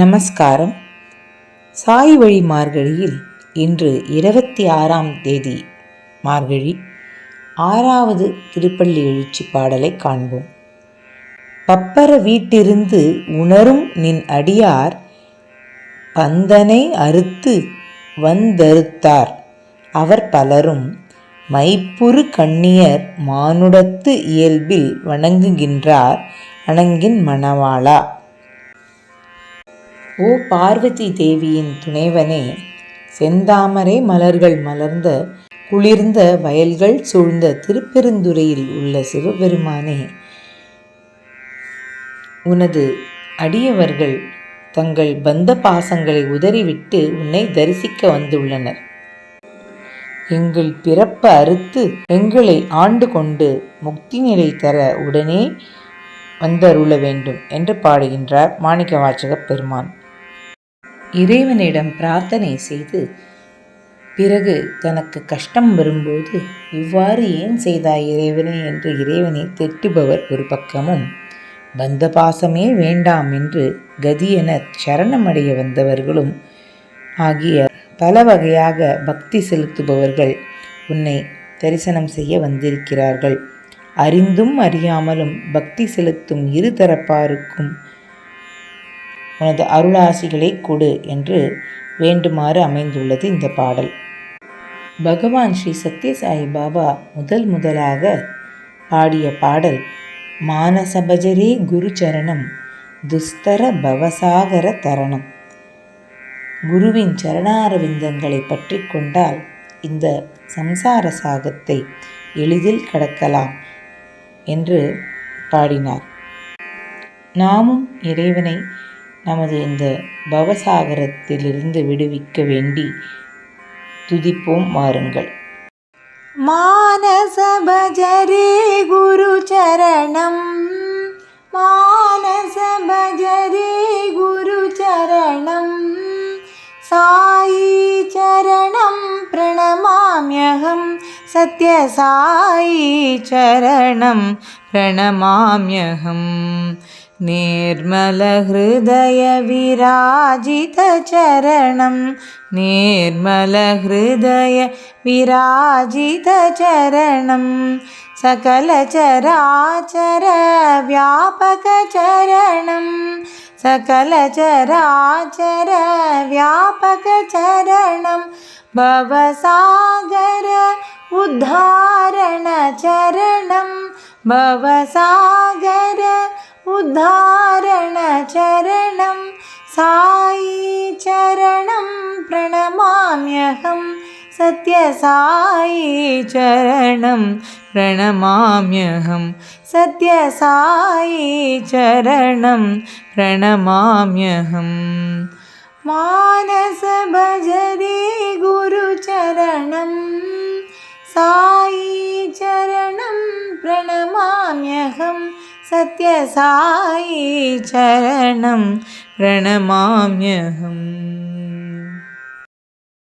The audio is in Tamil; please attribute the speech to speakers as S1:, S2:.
S1: நமஸ்காரம். சாய் வழி மார்கழியில் இன்று இருபத்தி ஆறாம் தேதி மார்கழி ஆறாவது திருப்பள்ளி எழுச்சி பாடலை காண்போம். பப்பர வீட்டிருந்து உணரும் நின் அடியார் பந்தனை அறுத்து வந்தறுத்தார். அவர் பலரும் மைப்புறு கண்ணியர் மானுடத்து இயல்பில் வணங்குகின்றார் அணங்கின் மணவாளா. ஓ பார்வதி தேவியின் துணைவனே செந்தாமரை மலர்கள் மலர்ந்த குளிர்ந்த வயல்கள் சூழ்ந்த திருப்பெருந்துறையில் உள்ள சிவபெருமானே உனது அடியவர்கள் தங்கள் பந்த பாசங்களை உதறிவிட்டு உன்னை தரிசிக்க வந்துள்ளனர். எங்கள் பிறப்பு அறுத்து எங்களை ஆண்டு கொண்டு முக்தி நிலை தர உடனே வந்தருள வேண்டும் என்று பாடுகின்றார் மாணிக்க வாச்சக பெருமான். இறைவனிடம் பிரார்த்தனை செய்து பிறகு தனக்கு கஷ்டம் வரும்போது இவ்வாறு ஏன் செய்தாய் இறைவனே என்று இறைவனை திட்டுபவர் ஒரு பக்கமும் பந்த பாசமே வேண்டாம் என்று கதியென சரணமடைய வந்தவர்களும் ஆகிய பல வகையாக பக்தி செலுத்துபவர்கள் உன்னை தரிசனம் செய்ய வந்திருக்கிறார்கள். அறிந்தும் அறியாமலும் பக்தி செலுத்தும் இரு தரப்பாருக்கும் உனது அருளாசிகளை கொடு என்று வேண்டுமாறு அமைந்துள்ளது இந்த பாடல். பகவான் ஸ்ரீ சத்யசாயி பாபா முதல் முதலாக பாடிய பாடல் மானசபஜரே குரு சரணம் துஸ்தர பவசாகர தரணம் குருவின் சரணாரவிந்தங்களை பற்றி கொண்டால் இந்த சம்சார சாகத்தை எளிதில் கடக்கலாம் என்று பாடினார். நாமும் இறைவனை நமது இந்த பவசாகரத்திலிருந்து விடுவிக்க வேண்டி துதிப்போம் வாருங்கள்
S2: மானச பஜரே குரு சரணம் प्रणमाम्यहं सत्यसायी चरणं प्रणमाम्यहं निर्मलहृदयविराजितचरणं निर्मलहृदय विराजितचरणं सकलचराचरव्यापकचरणम् सकलचराचरव्यापकचरणं भवसागर उद्धारणचरणं भवसागर उद्धारणचरणं सायी चरणं സത്യസായി ചരണം പ്രണമാമ്യഹം. സത്യസായി ചരണം പ്രണമാമ്യഹം. മാനസ ഭജരേ ഗുരുചരണം സായി ചരണം പ്രണമാമ്യഹം. സത്യസായി ചരണം പ്രണമാമ്യഹം.